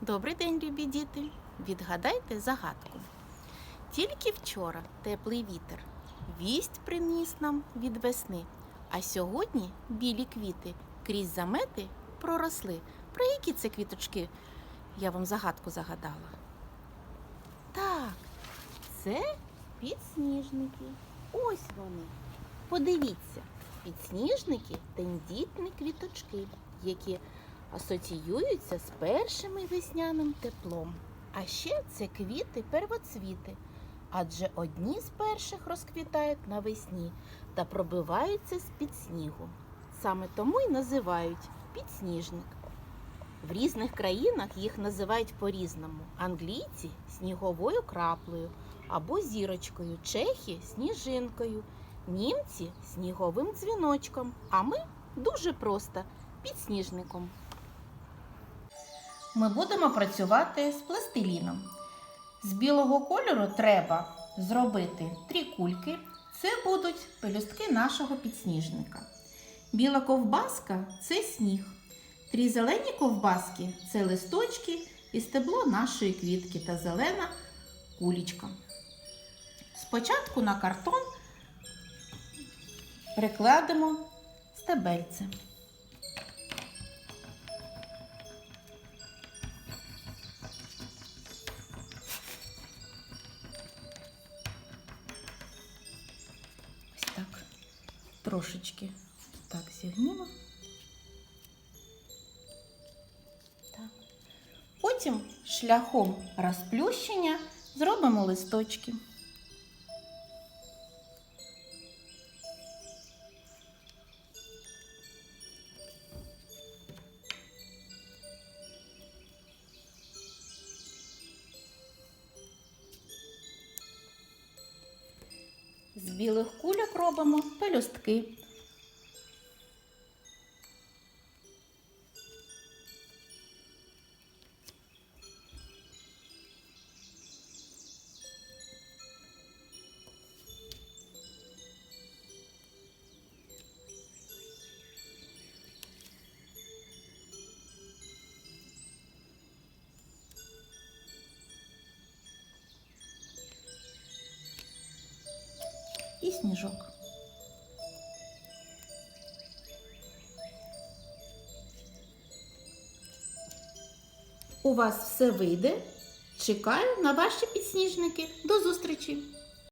Добрий день, любі діти! Відгадайте загадку. Тільки вчора теплий вітер вість приніс нам від весни, а сьогодні білі квіти крізь замети проросли. Про які це квіточки? Я вам загадку загадала. Так, це підсніжники. Ось вони. Подивіться, підсніжники тендітні квіточки, які асоціюються з першим весняним теплом. А ще це квіти первоцвіти, адже одні з перших розквітають навесні та пробиваються з-під снігу. Саме тому й називають підсніжник. В різних країнах їх називають по-різному. Англійці сніговою краплею або зірочкою, чехи сніжинкою, німці сніговим дзвіночком, а ми дуже просто підсніжником. Ми будемо працювати з пластиліном. З білого кольору треба зробити три кульки. Це будуть пелюстки нашого підсніжника. Біла ковбаска це сніг. Три зелені ковбаски це листочки і стебло нашої квітки та зелена кулічка. Спочатку на картон прикладемо стебельце. Так. Трошечки так зігнімо. Так. Потім шляхом розплющення зробимо листочки. З білих кульок робимо пелюстки. І сніжок. У вас все вийде. Чекаю на ваші підсніжники. До зустрічі!